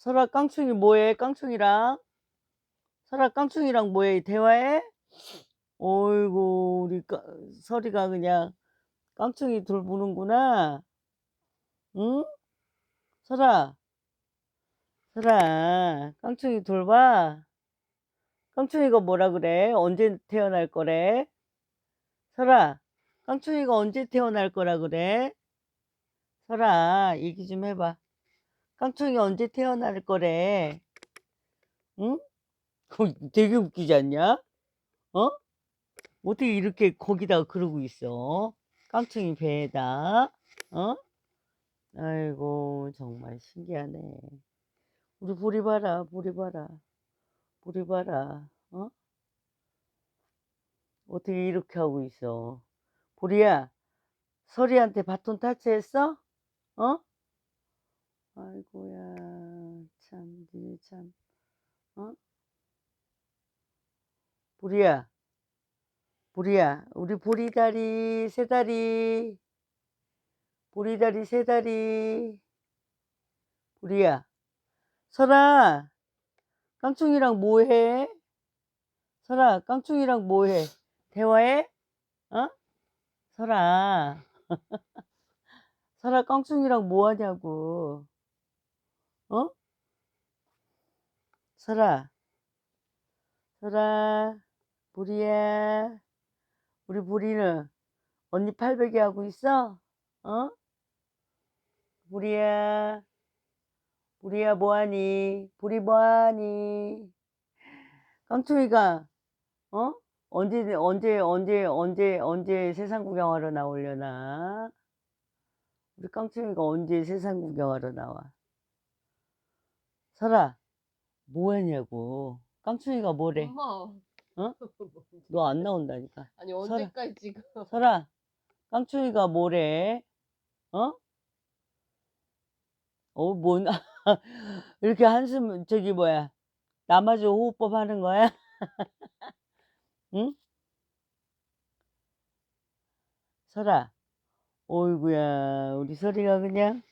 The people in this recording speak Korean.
설아 깡충이 뭐해? 깡충이랑 설아 깡충이랑 뭐해? 대화해? 어이구 우리 까- 설이가 그냥 깡충이 돌보는구나. 응? 설아, 설아, 깡충이 돌봐. 깡충이가 뭐라 그래? 언제 태어날 거래? 설아, 깡충이가 언제 태어날 거라 그래? 설아, 얘기 좀 해봐. 깡충이 언제 태어날 거래? 응? 그거 되게 웃기지 않냐? 어? 어떻게 이렇게 거기다가 그러고 있어? 깡충이 배에다, 어? 아이고, 정말 신기하네. 우리 보리 봐라, 보리 봐라, 보리 봐라, 어? 어떻게 이렇게 하고 있어? 보리야, 설이한테 바톤 타치했어? 어? 아이고야, 참, 니네 참, 어? 보리야, 보리야, 우리 보리다리, 새다리, 보리다리, 새다리, 보리야, 설아, 깡충이랑 뭐해? 설아, 깡충이랑 뭐해? 대화해? 어? 설아, 설아, 깡충이랑 뭐 하냐고, 어? 설아, 설아, 보리야, 우리 보리는 언니 팔베개 하고 있어? 어? 보리야, 보리야 뭐하니? 보리 뭐하니? 깡충이가 어? 언제 언제 언제 언제 언제 세상 구경하러 나오려나? 우리 깡충이가 언제 세상 구경하러 나와? 설아, 뭐하냐고? 깡충이가 뭐래? 엄마. 어? 너 안 나온다니까. 아니. 언제까지 지금 설아, 깡충이가 뭐래? 어? 어, 뭔, 이렇게 한숨, 저기 뭐야. 나마저 호흡법 하는 거야? 응? 설아, 어이구야, 우리 설이가 그냥